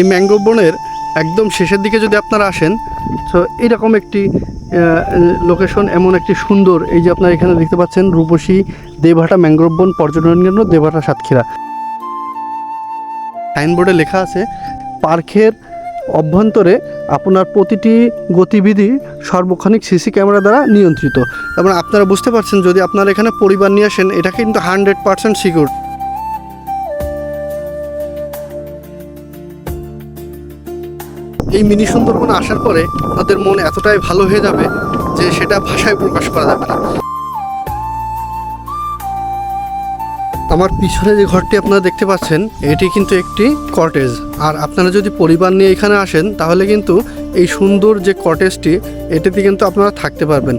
এই ম্যাঙ্গ্রোভ বনের একদম শেষের দিকে যদি আপনারা আসেন, তো এইরকম একটি লোকেশন এমন একটি সুন্দর, এই যে আপনারা এখানে দেখতে পাচ্ছেন রূপসী দেবহাটা ম্যাঙ্গ্রোভ বন পর্যটন কেন্দ্র দেবহাটা সাতক্ষীরা। সাইনবোর্ডে লেখা আছে, পার্কের অভ্যন্তরে আপনার প্রতিটি গতিবিধি সর্বক্ষণিক সিসি ক্যামেরা দ্বারা নিয়ন্ত্রিত। তার মানে আপনারা বুঝতে পারছেন, যদি আপনারা এখানে পরিবার নিয়ে আসেন, এটা কিন্তু হান্ড্রেড পার্সেন্ট সিকিউর এই মিনি সুন্দরবনে আসার পরে তাদের মন এতটাই ভালো হয়ে যাবে যে সেটা ভাষায় প্রকাশ করা যাবে না। আমার পিছনে যে ঘরটি আপনারা দেখতে পাচ্ছেন, এটি কিন্তু একটি কটেজ আর আপনারা যদি পরিবার নিয়ে এখানে আসেন, তাহলে কিন্তু এই সুন্দর যে কটেজটি এটিতে কিন্তু আপনারা থাকতে পারবেন।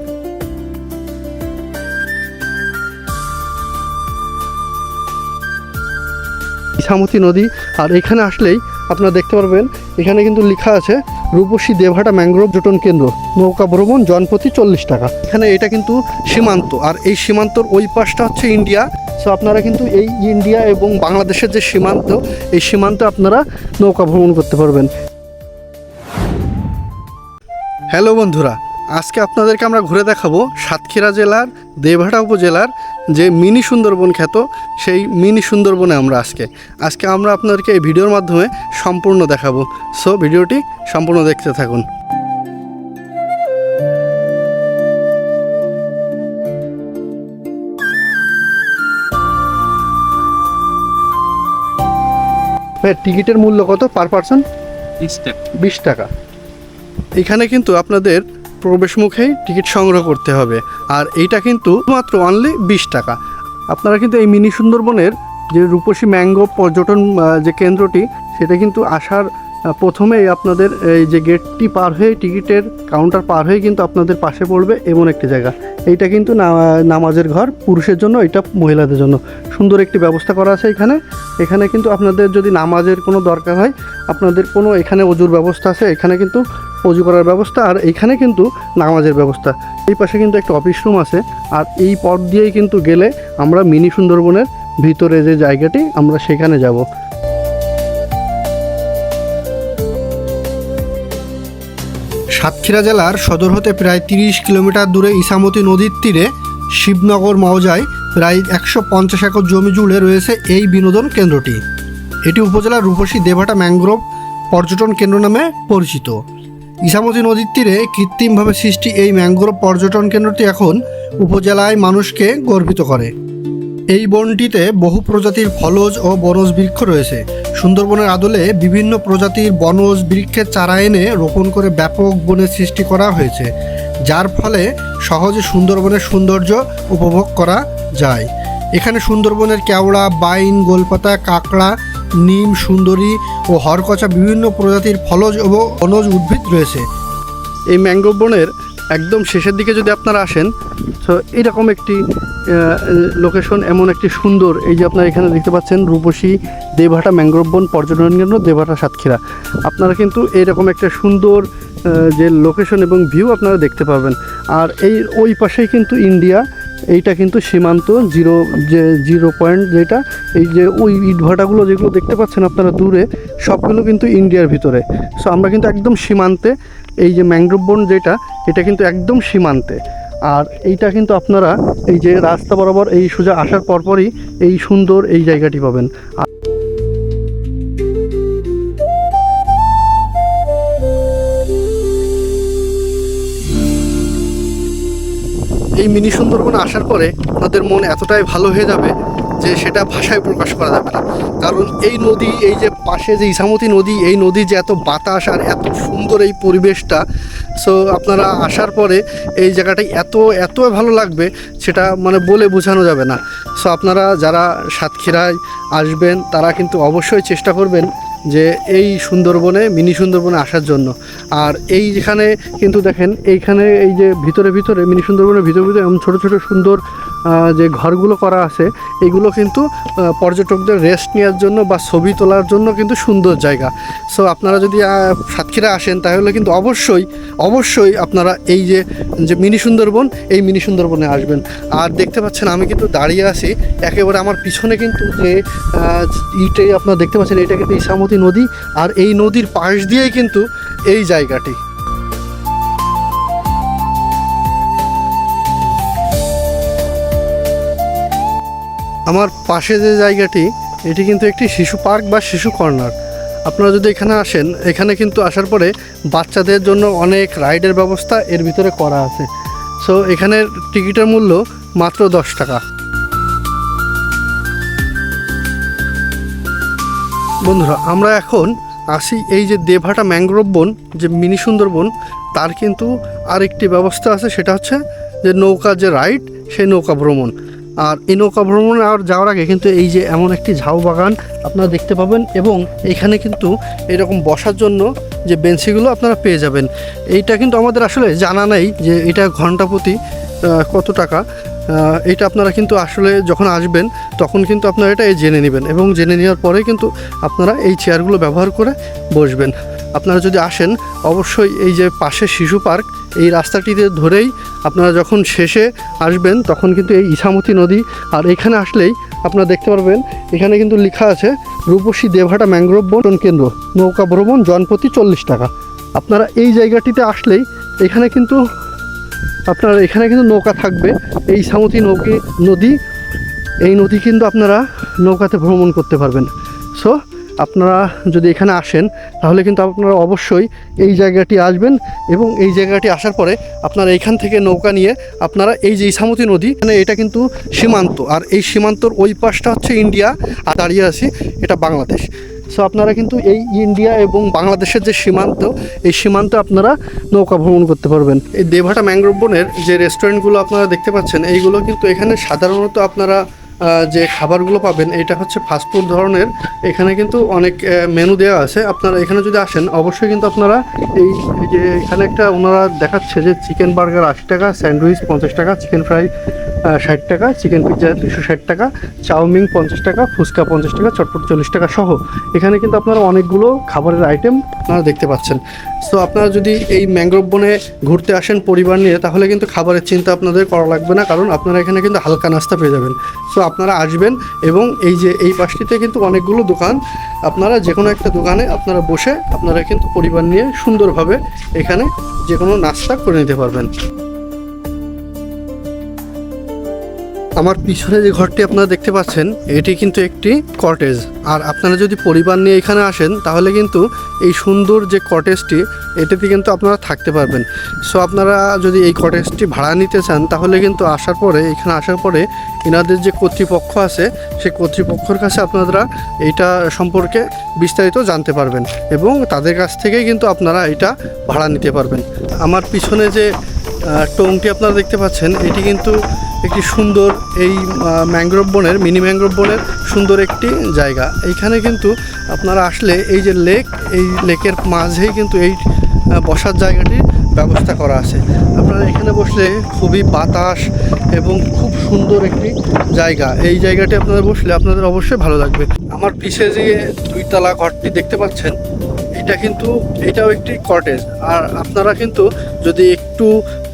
ইসামতি নদী, আর এখানে আসলেই আপনারা দেখতে পারবেন এখানে কিন্তু লেখা আছে, রূপসী দেভাটা ম্যাঙ্গ্রোভ জোটন কেন্দ্র, নৌকা ভ্রমণ জনপ্রতি চল্লিশ টাকা। এখানে এটা কিন্তু সীমান্ত, আর এই সীমান্তর ওই পাশটা হচ্ছে ইন্ডিয়া। সো আপনারা কিন্তু এই ইন্ডিয়া এবং বাংলাদেশের যে সীমান্ত, এই সীমান্তে আপনারা নৌকা ভ্রমণ করতে পারবেন। হ্যালো বন্ধুরা, আজকে আপনাদেরকে আমরা ঘুরে দেখাবো সাতক্ষীরা জেলার, দেবহাটা উপজেলার যে মিনি সুন্দরবন খ্যাত সেই মিনি সুন্দরবনে আমরা আজকে। আজকে আমরা আপনাদেরকে এই ভিডিওর মাধ্যমে সম্পূর্ণ দেখাবো। সো ভিডিওটি সম্পূর্ণ দেখতে থাকুন। টিকিটের মূল্য কত পার পার্সন? বিশ টাকা। এখানে কিন্তু আপনাদের প্রবেশ মুখেই টিকিট সংগ্রহ করতে হবে। আর এইটা কিন্তু মাত্র অনলি বিশ টাকা। আপনারা কিন্তু এই মিনি সুন্দরবনের যে রূপসী ম্যাঙ্গো পর্যটন যে কেন্দ্রটি, সেটা কিন্তু আসার প্রথমেই আপনাদের এই যে গেটটি পার হয়ে টিকিটের কাউন্টার পার হয়ে কিন্তু আপনাদের পাশে পড়বে এমন একটি জায়গা। এইটা কিন্তু নামাজের ঘর, পুরুষের জন্য, এটা মহিলাদের জন্য। সুন্দর একটি ব্যবস্থা করা আছে এখানে। এখানে কিন্তু আপনাদের যদি নামাজের কোনো দরকার হয়, আপনাদের কোনো এখানে অজুর ব্যবস্থা আছে, এখানে কিন্তু অজু করার ব্যবস্থা, আর এইখানে কিন্তু নামাজের ব্যবস্থা। এই পাশে কিন্তু একটা অফিস রুম আছে। আর এই পথ দিয়েই কিন্তু গেলে আমরা মিনি সুন্দরবনের ভিতরে যে জায়গাটি, আমরা সেখানে যাব। সাতক্ষীরা জেলার সদর হতে প্রায় তিরিশ কিলোমিটার দূরে ইসামতি নদীর তীরে শিবনগর মৌজায় প্রায় একশো পঞ্চাশ একর জমি জুড়ে রয়েছে এই বিনোদন কেন্দ্রটি। এটি উপজেলার রূপসী দেভাটা ম্যাঙ্গ্রোভ পর্যটন কেন্দ্র নামে পরিচিত। ইসামতি নদীর তীরে কৃত্রিমভাবে সৃষ্টি এই ম্যাঙ্গ্রোভ পর্যটন কেন্দ্রটি এখন উপজেলায় মানুষকে গর্বিত করে। এই বনটিতে বহু প্রজাতির ফলজ ও বনজ বৃক্ষ রয়েছে। সুন্দরবনের আদলে বিভিন্ন প্রজাতির বনজ বৃক্ষের চারা এনে রোপণ করে ব্যাপক বনের সৃষ্টি করা হয়েছে, যার ফলে সহজে সুন্দরবনের সৌন্দর্য উপভোগ করা যায়। এখানে সুন্দরবনের কেওড়া, বাইন, গোলপাতা, কাঁকড়া নিম, সুন্দরী ও হরকচা বিভিন্ন প্রজাতির ফলজ ও বনজ উদ্ভিদ রয়েছে। এই ম্যাঙ্গ্রোভ বনের একদম শেষের দিকে যদি আপনারা আসেন, তো এইরকম একটি লোকেশন এমন একটি সুন্দর, এই যে আপনারা এখানে দেখতে পাচ্ছেন রূপসী দেবহাটা ম্যাঙ্গ্রোভ বন পর্যটন কেন্দ্র দেবহাটা সাতক্ষীরা। আপনারা কিন্তু এইরকম একটা সুন্দর যে লোকেশন এবং ভিউ আপনারা দেখতে পাবেন। আর এই ওই পাশেই কিন্তু ইন্ডিয়া এইটা কিন্তু সীমান্ত জিরো, যে জিরো পয়েন্ট যেটা, এই যে ওই ইটভাটাগুলো যেগুলো দেখতে পাচ্ছেন আপনারা দূরে, সবগুলো কিন্তু ইন্ডিয়ার ভিতরে। সো আমরা কিন্তু একদম সীমান্তে, এই যে ম্যাঙ্গ্রোভ বন যেটা, এটা কিন্তু একদম সীমান্তে। আর এইটা কিন্তু আপনারা, এই যে রাস্তা বরাবর এই সোজা আসার পরপরই এই সুন্দর এই জায়গাটি পাবেন। এই মিনি সুন্দরবনে আসার পরে আপনাদের মন এতটাই ভালো হয়ে যাবে যে সেটা ভাষায় প্রকাশ করা যাবে না। কারণ এই নদী, এই যে পাশে যে ইসামতি নদী, এই নদী যে এত বাতাস আর এত সুন্দর এই পরিবেশটা সো আপনারা আসার পরে এই জায়গাটাই এত এত ভালো লাগবে সেটা মানে বলে বোঝানো যাবে না। সো আপনারা যারা সাতক্ষীরায় আসবেন, তারা কিন্তু অবশ্যই চেষ্টা করবেন যে এই সুন্দরবনে, মিনি সুন্দরবনে আসার জন্য। আর এই যেখানে কিন্তু দেখেন, এইখানে এই যে ভিতরে ভিতরে, মিনি সুন্দরবনের ভিতরে ভিতরে এমন ছোটো ছোটো সুন্দর যে ঘরগুলো করা আছে, এগুলো কিন্তু পর্যটকদের রেস্ট নেওয়ার জন্য বা ছবি তোলার জন্য কিন্তু সুন্দর জায়গা। সো আপনারা যদি সাতক্ষীরা আসেন, তাহলে কিন্তু অবশ্যই অবশ্যই আপনারা এই যে যে মিনি সুন্দরবন, এই মিনি সুন্দরবনে আসবেন। আর দেখতে পাচ্ছেন, আমি কিন্তু দাঁড়িয়ে আছি, একেবারে আমার পিছনে কিন্তু যে ইটাই আপনারা দেখতে পাচ্ছেন, এটা কিন্তু ইসামতি নদী, আর এই নদীর পাশ দিয়েই কিন্তু এই জায়গাটি। আমার পাশে যে জায়গাটি, এটি কিন্তু একটি শিশু পার্ক বা শিশু কর্নার। আপনারা যদি এখানে আসেন, এখানে কিন্তু আসার পরে বাচ্চাদের জন্য অনেক রাইডের ব্যবস্থা এর ভিতরে করা আছে। সো এখানের টিকিটের মূল্য মাত্র দশ টাকা। বন্ধুরা, আমরা এখন আসি এই যে দেভাটা ম্যাংগ্রোভ বন, যে মিনি সুন্দরবন, তার কিন্তু আরেকটি ব্যবস্থা আছে, সেটা হচ্ছে যে নৌকা যে রাইড, সেই নৌকা ভ্রমণ। আর এই নৌকা ভ্রমণে আর যাওয়ার আগে কিন্তু এই যে এমন একটি ঝাউ বাগান আপনারা দেখতে পাবেন এবং এখানে কিন্তু এরকম বসার জন্য যে বেঞ্চিগুলো আপনারা পেয়ে যাবেন। এইটা কিন্তু আমাদের আসলে জানা নেই যে এটা ঘণ্টা প্রতি কত টাকা। এটা আপনারা কিন্তু আসলে যখন আসবেন তখন কিন্তু আপনারা এটা জেনে নেবেন এবং জেনে নেওয়ার পরে কিন্তু আপনারা এই চেয়ারগুলো ব্যবহার করে বসবেন। আপনারা যদি আসেন, অবশ্যই এই যে পাশে শিশু পার্ক, এই রাস্তাটিতে ধরেই আপনারা যখন শেষে আসবেন, তখন কিন্তু এই ইসামতি নদী, আর এখানে আসলেই আপনারা দেখতে পারবেন, এখানে কিন্তু লেখা আছে, রূপসী দেভাটা ম্যাংগ্রোভ বন কেন্দ্র, নৌকা ভ্রমণ জনপ্রতি চল্লিশ টাকা। আপনারা এই জায়গাটিতে আসলেই এখানে কিন্তু, আপনার এখানে কিন্তু নৌকা থাকবে, এই সামতি নৌকি, নদী, এই নদী কিন্তু আপনারা নৌকাতে ভ্রমণ করতে পারবেন। সো আপনারা যদি এখানে আসেন, তাহলে কিন্তু আপনারা অবশ্যই এই জায়গাটি আসবেন এবং এই জায়গাটি আসার পরে আপনারা এইখান থেকে নৌকা নিয়ে আপনারা এই যে ইসামতি নদী মানে এটা কিন্তু সীমান্ত। আর এই সীমান্তর ওই পাশটা হচ্ছে ইন্ডিয়া, আর দাঁড়িয়ে আছি এটা বাংলাদেশ। সো আপনারা কিন্তু এই ইন্ডিয়া এবং বাংলাদেশের যে সীমান্ত, এই সীমান্তে আপনারা নৌকা ভ্রমণ করতে পারবেন। এই দেভাটা ম্যাংগ্রোভ বনের যে রেস্টুরেন্টগুলো আপনারা দেখতে পাচ্ছেন, এইগুলো কিন্তু এখানে সাধারণত আপনারা যে খাবারগুলো পাবেন, এটা হচ্ছে ফাস্টফুড ধরনের। এখানে কিন্তু অনেক মেনু দেওয়া আছে। আপনারা এখানে যদি আসেন, অবশ্যই কিন্তু আপনারা এই যে এখানে একটা ওনারা দেখাচ্ছে যে চিকেন বার্গার আশি টাকা স্যান্ডউইচ পঞ্চাশ টাকা চিকেন ফ্রাই ষাট টাকা চিকেন পিৎজা দুশো ষাট টাকা, চাউমিন পঞ্চাশ টাকা, ফুচকা পঞ্চাশ টাকা, চটপট চল্লিশ টাকা সহ। এখানে কিন্তু আপনারা অনেকগুলো খাবারের আইটেম আপনারা দেখতে পাচ্ছেন। সো আপনারা যদি এই ম্যাংগ্রোভ বনে ঘুরতে আসেন পরিবার নিয়ে, তাহলে কিন্তু খাবারের চিন্তা আপনাদের করা লাগবে না, কারণ আপনারা এখানে কিন্তু হালকা নাস্তা পেয়ে যাবেন। সো আপনারা আসবেন এবং এই যে এই পাশটিতে কিন্তু অনেকগুলো দোকান। আপনারা যে কোনো একটা দোকানে আপনারা বসে আপনারা কিন্তু পরিবার নিয়ে সুন্দরভাবে এখানে যে কোনো নাস্তা করে নিতে পারবেন। আমার পিছনে যে ঘরটি আপনারা দেখতে পাচ্ছেন, এটি কিন্তু একটি কটেজ। আর আপনারা যদি পরিবার নিয়ে এখানে আসেন, তাহলে কিন্তু এই সুন্দর যে কটেজটি, এটাতে কিন্তু আপনারা থাকতে পারবেন। সো আপনারা যদি এই কটেজটি ভাড়া নিতে চান, তাহলে কিন্তু আসার পরে, এখানে আসার পরে এনাদের যে কর্তৃপক্ষ আছে, সেই কর্তৃপক্ষের কাছে আপনারা এইটা সম্পর্কে বিস্তারিত জানতে পারবেন এবং তাদের কাছ থেকেই কিন্তু আপনারা এটা ভাড়া নিতে পারবেন। আমার পিছনে যে টোংটি আপনারা দেখতে পাচ্ছেন, এটি কিন্তু একটি সুন্দর এই ম্যাংগ্রোভ বনের মিনি ম্যাংগ্রোভ বনের সুন্দর একটি জায়গা। এইখানে কিন্তু আপনারা আসলে এই যে লেক এই লেকের মাঝেই কিন্তু এই বসার জায়গাটির ব্যবস্থা করা আছে। আপনারা এখানে বসলে খুবই বাতাস এবং খুব সুন্দর একটি জায়গা। এই জায়গাটি আপনারা বসলে আপনাদের অবশ্যই ভালো লাগবে। আমার পিছে যে দুইতলা ঘরটি দেখতে পাচ্ছেন, এটা কিন্তু এটাও একটি কটেজ আর আপনারা কিন্তু যদি একটু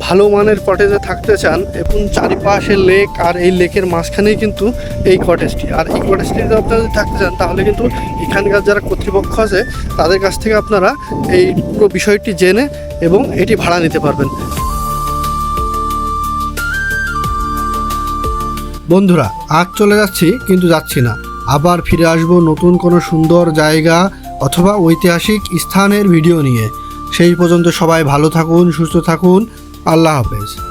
ভালো মানের কটেজে থাকতে চান, এবং চারিপাশে লেক আর এই লেকের মাঝখানেই কিন্তু এই কটেজটি আর এই কটেজটি যদি আপনারা যদি থাকতে চান, তাহলে কিন্তু এখানকার যারা কর্তৃপক্ষ আছে, তাদের কাছ থেকে আপনারা এই পুরো বিষয়টি জেনে এবং এটি ভাড়া নিতে পারবেন। বন্ধুরা, আজ চলে যাচ্ছি, কিন্তু যাচ্ছি না। আবার ফিরে আসব নতুন কোনো সুন্দর জায়গা অথবা ঐতিহাসিক স্থানের ভিডিও নিয়ে। সেই পর্যন্ত সবাই ভালো থাকুন, সুস্থ থাকুন। আল্লাহ হাফেজ।